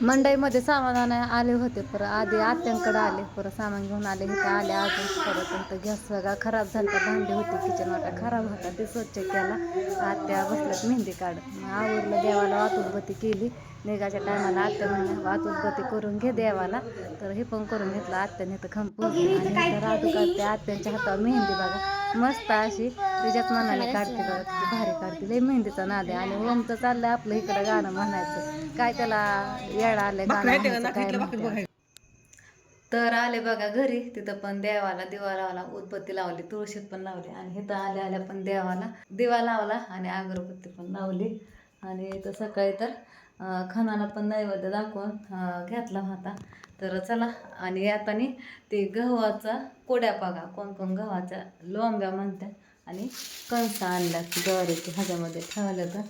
मंडईमध्ये सामान आले होते पर आधी आत्यांकडे आले परत सामान घेऊन आले इथं आले अजून परत गॅस सगळा खराब झाला भांडी होती किचन वाटा खराब होता ते स्वच्छ केला. आत्या बसल्यात मेहंदी काढत. मग देवाला वातुलबत्ती केली. निघाच्या टायमाला आत्या म्हणल्या वातुलबत्ती करून घे देवाला. तर हे पण करून घेतलं. आत्याने तर खंप आणि इथं काढते आत्यांच्या हातावर मेहंदी बघा. मस्त अशी तिच्याच मनाने काढते बघा भारी काढते. लई मेहंदीचा नाद आहे. आणि ओमचं चाललंय आपलं इकडं गाणं म्हणायचं. काय त्याला येडा गाणं म्हणते. तर आले बघा घरी तिथं पण देवाला दिवा लावला उदबत्ती लावली तुळशीत पण लावली आणि इथं आल्या आल्या पण देवाला. दिवा लावला आणि अगरबत्ती पण लावली. आणि इथं सकाळी तर अं, खणाला पण नैवेद्य दाखवून घेतला होता. तर चला आणि येताना ते गव्हाचा कोड्या बघा कोण कोण गव्हाच्या लोंब्या म्हणतात आणि कणसं आणल्यात ज्वारीची ह्याच्यामध्ये ठेवलं तर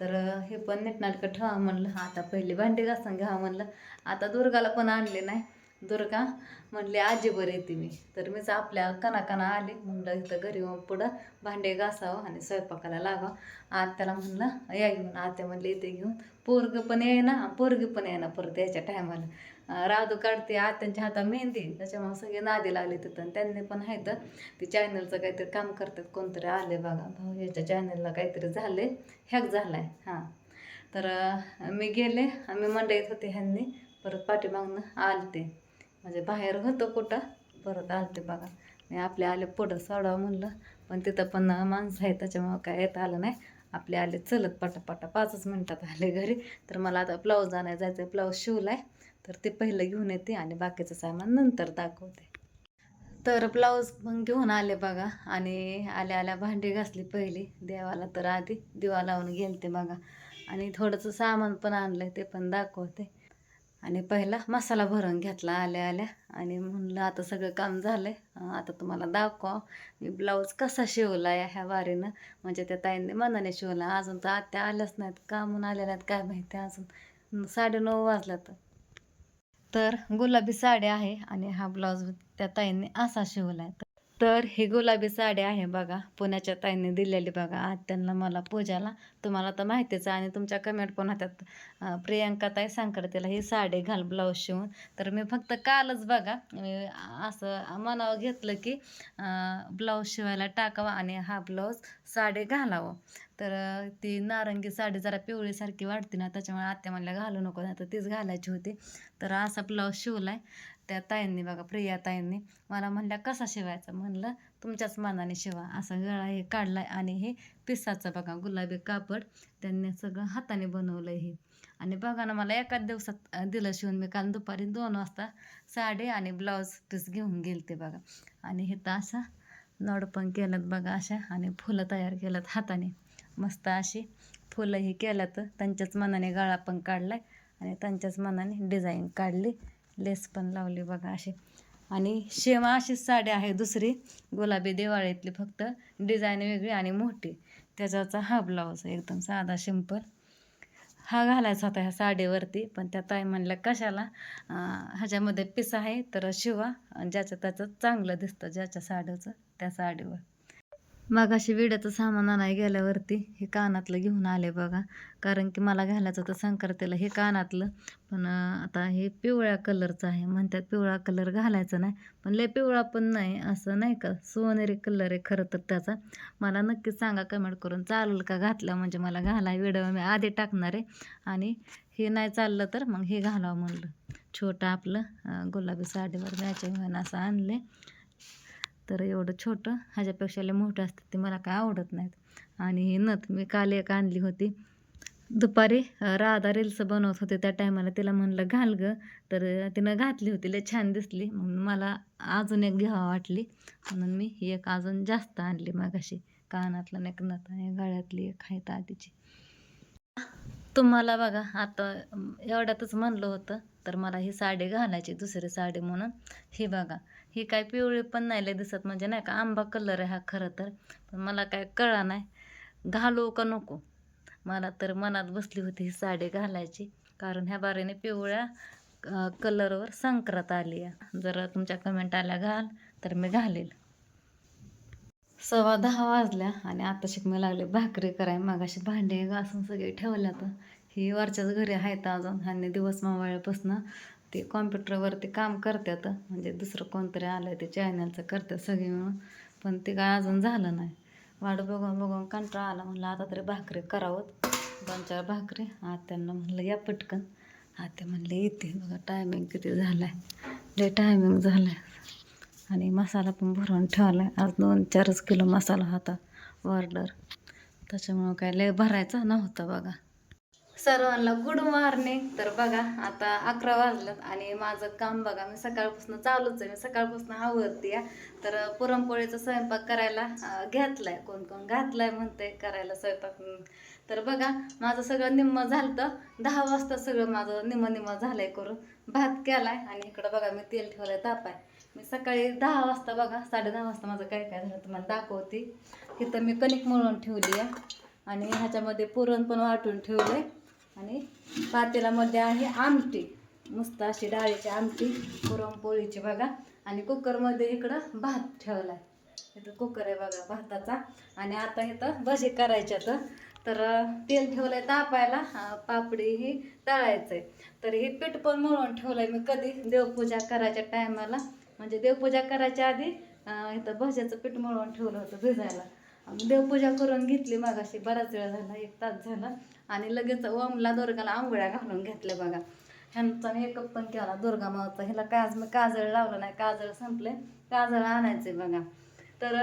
तर हे पण नीटनाटकं ठेवा म्हणलं. आता पहिले भांडे घासून घ्यावं म्हणलं. आता दुर्गाला पण आणले नाही. दुर्गा म्हणले आजी बरं येते मी. तर मीच आपल्या कणाकणा आले. म्हणलं इथं घरी पुढं भांडे घासावं आणि स्वयंपाकाला लागावं. आत्याला म्हणलं या घेऊन. आत्या म्हणले इथे घेऊन. पोरगं पण येईना पोरगी पण येईना परत याच्या टायमाला राधू काढते आत्यांच्या हातात मेहंदी. त्याच्यामुळे सगळे नादी लागले तिथं आणि त्यांनी पण आहे तर ते चॅनलचं काहीतरी काम करतात. कोणतरी आले बघा. भाऊ याच्या चॅनलला काहीतरी झाले हॅक आहे हां. तर मी गेले. आम्ही मंडईत होते ह्यांनी. परत पाठीमागनं आलते. म्हणजे बाहेर होतं कुठं परत आलते बघा. मी आपले आले पुढं सोडावं म्हणलं. पण तिथं पण माणसं आहे त्याच्यामुळं काय येता आलं नाही. आपले आले चलत पटापटा. पाचच मिनटात आले घरी. तर मला आता ब्लाऊज आणायला जायचं ब्लाऊज शिवला आहे तर ते पहिलं घेऊन येते आणि बाकीचं सामान नंतर दाखवते. तर ब्लाऊज पण घेऊन आले बघा आणि आल्या आल्या भांडी घासली पहिली देवाला तर आधी दिवा लावून गेलते बघा. आणि थोडंसं सामान पण आणलं ते पण दाखवते. आणि पहिला मसाला भरून घेतला आल्या आल्या आणि म्हणलं आता सगळं काम झालं आहे आता तुम्हाला दाखवा मी ब्लाऊज कसा शिवला या ह्या वारीनं? म्हणजे त्या ताईंनी मनाने शिवला. अजून तर आत्या आल्याच नाहीत कामून आल्या नाहीत काय माहिती अजून. साडे नऊ वाजला तर तर गुलाबी साडी आहे आणि हा ब्लाऊज त्या ताईंनी असा शिवला आहे तर ही गुलाबी साडी आहे बघा पुण्याच्या ताईंनी दिलेली बघा. आज त्यांना मला पूजाला. तुम्हाला तर माहितीच आहे आणि तुमच्या कमेंट पण होत्यात प्रियांका ताई सांगकर तिला ही साडी घाल ब्लाऊज शिवून. तर मी फक्त कालच बघा असं मनावर घेतलं की ब्लाऊज शिवायला टाकावा आणि हा ब्लाऊज साडी घालावं. तर ती नारंगी साडी जरा पिवळीसारखी वाटते ना त्याच्यामुळे आत्या म्हणल्या घालू नको. नाही तर तीच घालायची होती. तर असा ब्लाऊज शिवलाय त्या ताईंनी बघा प्रिया ताईंनी. मला म्हणल्या कसा शिवायचा? म्हणलं तुमच्याच मनाने शिवा. असा गळा हे काढलाय आणि हे पिसाचं बघा गुलाबी कापड त्यांनी सगळं हाताने बनवलं हे. आणि बघा ना मला एकाच दिवसात दिलं शिवून. मी काल दुपारी दोन वाजता साडी आणि ब्लाऊज पीस घेऊन गेलते बघा. आणि हे तर असा नड पण केलं बघा अशा आणि फुलं तयार केलं हाताने. मस्त अशी फुलं केलं तर त्यांच्याच मनाने गळा पण काढलाय आणि त्यांच्याच मनाने डिझाईन काढली. लेस पण लावली बघा अशी. आणि शेमा अशीच साडी आहे दुसरी. गुलाबी दिवाळीतली फक्त. डिझाईन वेगळी आणि मोठी. त्याच्याचा हा ब्लाऊज एकदम साधा सिंपल हा घालायचा होता ह्या साडीवरती पण त्या ताई म्हणल्या कशाला? ह्याच्यामध्ये पिस आहे तर शिवा. आणि ज्याचं त्याचं चांगलं दिसतं ज्याच्या साडीचं त्या साडीवर. मग अशी विड्याचं सामान आणाय गेल्यावरती हे कानातलं घेऊन आले बघा. कारण की मला घालायचं होतं संक्रांतीला हे कानातलं. पण आता हे पिवळ्या कलरचं आहे. म्हणतात पिवळा कलर घालायचा नाही. पण लय पिवळा पण नाही. असं नाही का? सोनेरी कलर आहे खरं तर त्याचा. मला नक्कीच सांगा कमेंट करून. चालेल का घातलं? म्हणजे मला घालाय व्हिडिओ मी आधी टाकणार आहे. आणि हे नाही चाललं तर मग हे घालावं म्हणलं. छोटं आपलं गुलाबी साडीवर मॅचिंग होईन असं आणले तर एवढं छोटं ह्याच्यापेक्षा लय मोठं असतं ते मला काय आवडत नाहीत. आणि ही नथ मी काल एक आणली होती. दुपारी राधा रील्स बनवत होते त्या टायमाला तिला म्हणलं घाल ग. तर तिनं घातली होती लय छान दिसली. म्हणून मला अजून एक घ्यावा वाटली. म्हणून मी ही एक अजून जास्त आणली मग अशी कानातलं एक नथ आणि गळ्यातली एक आहे आधीची. तुम्हाला बघा आता एवढ्यातच म्हणलं होतं तर मला ही साडी घालायची दुसरी साडी म्हणून. ही बघा ही काय पिवळी पण नाही लय दिसत म्हणजे नाही का आंबा कलर आहे हा खरं तर. पण मला काय कळा नाही. घालू का नको? मला तर मनात बसली होती ही साडी घालायची. कारण ह्या बारीने पिवळ्या कलरवर संक्रांत आली आहे. जर तुमच्या कमेंट आल्या घाल तर मी घालेल. सव्वा दहा वाजल्या आणि आता शिकमी लागले भाकरी कराय. मग अशी भांडे घासून सगळे ठेवल्या तर ही वरच्याच घरी आहेत अजून. आणि दिवस मावळ्यापासून ते कॉम्प्युटरवरती काम करतात म्हणजे दुसरं कोणतरी आलं ते चॅनलचं करतात सगळे मिळून पण ते काय अजून झालं नाही. वाट बघून बघून कंटाळा आला म्हणलं आता तरी भाकरी करावं. दोन चार भाकरी आत्यांना म्हणलं या पटकन. आत्या म्हणले येते बघा टायमिंग किती झालं आहे लय टायमिंग झालं आहे आणि मसाला पण भरून ठेवला आहे आज दोन चारच किलो मसाला होता ऑर्डर त्याच्यामुळं काय लय भरायचा नव्हता बघा. सर्वांना गुड मॉर्निंग तर बघा आता अकरा वाजल्यात आणि माझं काम बघा मी सकाळपासून चालूच आहे. मी सकाळपासून आवडते या तर पुरणपोळीचा स्वयंपाक करायला घेतला घेतलाय. कोण कोण घातलाय म्हणते करायला स्वयंपाक. तर बघा माझं सगळं निम्म झालं दहा वाजता सगळं माझं निम्म निम्म झालंय करून भात केलाय आणि इकडं बघा मी तेल ठेवलंय तापाय. मी सकाळी दहा वाजता बघा साडे दहा वाजता माझं काय काय झालं तुम्हाला दाखवते. इथं मी कणिक मळून ठेवली आहे आणि ह्याच्यामध्ये पुरण पण वाटून ठेवलंय. आणि पातेल्यामध्ये आहे आमटी. मस्त अशी डाळीची आमटी पुरणपोळीची बघा. आणि कुकरमध्ये इकडं भात ठेवला आहे इथं कुकर आहे बघा भाताचा. आणि आता इथं भजी करायच्या तर. तर तेल ठेवलं आहे तापायला पापडी ही तळायचंय. तर हे पीठ पण मळून आहे मी कधी. देवपूजा करायच्या टायमाला. म्हणजे देवपूजा करायच्या आधी इथं भज्याचं पीठ मळून ठेवलं होतं भिजायला. देवपूजा करून घेतली मागाशी. बराच वेळ झाला एक तास झाला. आणि लगेच ओमला दुर्गाला आंघोळ्या घालून घेतल्या बघा. ह्यांचा मेकअप पण केला दुर्गा मावचा ह्याला काज काजळ लावलं नाही काजळ संपले. काजळ आणायचे बघा. तर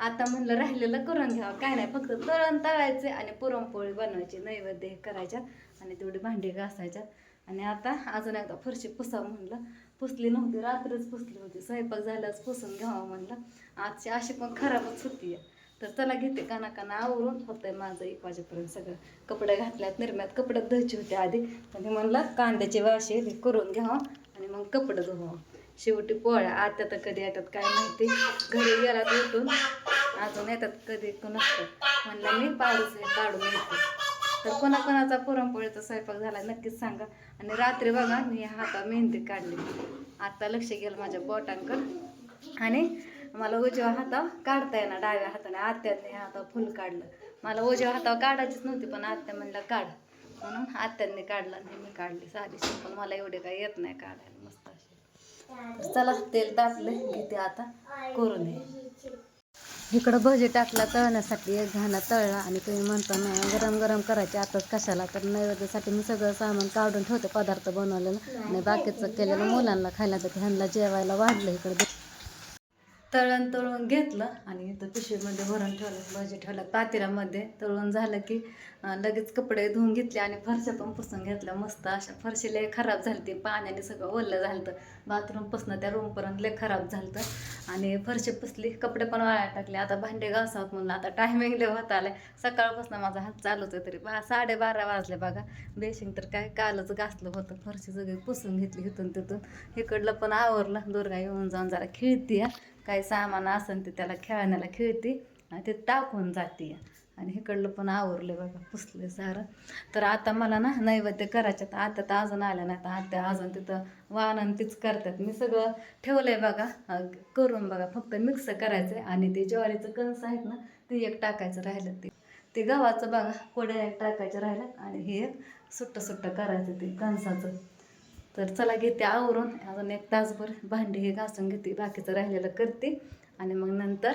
आता म्हणलं राहिलेलं करून घ्यावं. काय नाही फक्त तळण तळायचे आणि पुरणपोळी बनवायची. नैवेद्य हे करायच्या आणि तेवढी भांडी घासायच्यात आणि आता अजून एकदा फरशी पुसावं म्हणलं. पुसली नव्हती रात्रीच पुसली होती. स्वयंपाक झाल्यास पुसून घ्यावं म्हणलं. आजची अशी पण खराबच होती तर चला घेते काना काना आवरून होतंय माझं एक वाजेपर्यंत सगळं. कपडे घातल्यात निर्म्यात कपडे धुवायचे होते आधी. आणि म्हणला म्हणलं कांद्याचे वाशे करून घ्यावं आणि मग कपडे धुवावं शेवटी पोळ्या आता तर कधी येतात काय माहिती. घरी गेलात उठून अजून येतात कधी नसतं म्हणलं मी पाडूच आहे काढून येते. तर कोणाकोणाचा पुरणपोळीचा स्वयंपाक झाला नक्कीच सांगा. आणि रात्री बघा मी हाता मेहंदी काढली. आता लक्ष गेलं माझ्या बोटांकडं आणि मला उजव्या हातावर काढता येणार डाव्या हाताने. आत्याने हातावर फुल काढलं. मला उजव्या हातावर काढायचीच नव्हती पण आत्या म्हणलं काढ. म्हणून आत्यांनी काढलं आणि मी काढली साधी पण मला एवढे काही येत नाही काढायला मस्त अशी. चला तेल टाकले घेते आता. करून नये इकडं भजी टाकला तळण्यासाठी एक घाणा तळला आणि तुम्ही म्हणता ना गरम गरम करायचे आताच कशाला? तर नैवेद्यासाठी मी सगळं सामान काढून ठेवते पदार्थ बनवलेलं. आणि बाकीचं केलेलं मुलांना खायला तर ह्यांना जेवायला वाढलं इकडं. तळण तळून घेतलं आणि इथं पिशवीमध्ये भरून ठेवलं भजी ठेवलं. पातेल्यामध्ये तळून झालं की लगेच कपडे धुवून घेतले आणि फरशा पण पुसून घेतल्या. मस्त अशा फरशी लय खराब झाली ती पाण्याने सगळं ओलं झालं बाथरूमपासून त्या रूमपर्यंत लय खराब झालं आणि फरशी पुसली कपडे पण वाळायला टाकले. आता भांडे घासावत म्हणलं. आता टायमिंग लय होत आलं सकाळपासून माझा हात चालूच आहे तरी. बा साडेबारा वाजले बघा. बेशिंग तर काय कालच घासलं होतं. फरशी सगळी पुसून घेतली इथून तिथून. इकडलं पण आवरलं. दुर्गा येऊन जाऊन जरा खेळती काही सामान असेल ते त्याला खेळण्याला खेळते आणि ते टाकून जाते. आणि इकडलं पण आवरले बघा पुसले सारं. तर आता मला ना नैवेद्य करायच्यात आता तर अजून आल्या नाही तर आता अजून तिथं वाहन तीच करतात. मी सगळं ठेवलं आहे बघा करून बघा. फक्त मिक्स करायचं आहे आणि ते ज्वारीचं कणस आहेत ना ते एक टाकायचं राहिलं ते. ते गव्हाचं बघा कोड्या एक टाकायचं राहिलं आणि हे एक सुट्टं सुट्टं करायचं ते कणसाचं. तर चला घेते आवरून. अजून एक तासभर भांडी हे घासून घेते. बाकीचं राहिलेलं करते. आणि मग नंतर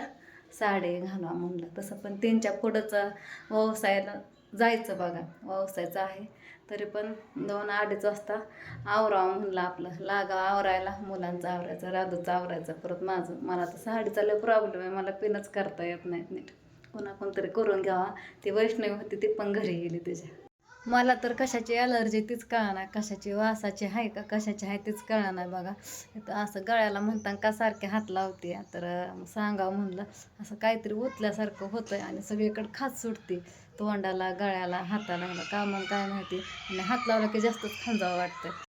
साडे घालवा म्हणलं. तसं पण त्यांच्या पुढंचं व्यवसायाला जायचं बघा. व्यवसायाचं आहे. तरी पण दोन अडीच वाजता आवरावं म्हणलं आपलं. लागा आवरायला. मुलांचं आवरायचं राधूचं आवरायचं. परत माझं. मला तर साडीचा लय प्रॉब्लेम आहे. मला पिनच करता येत नाहीत नीट. कोणा कोणतरी करून घ्यावा. ती वैष्णवी होती ती पण घरी गेली तिच्या. मला तर कशाची ॲलर्जी तीच कळणार कशाची वासाची आहे का कशाची आहे तीच कळणार बघा. तर असं गळ्याला म्हणता का सारखे हात लावते? तर सांगावं म्हणलं. असं काहीतरी उतल्यासारखं होतं आणि सगळीकडे खात सुटते. तोंडाला गळ्याला हाताला का मग काय माहिती. आणि हात लावला की जास्तच खंजावं वाटतं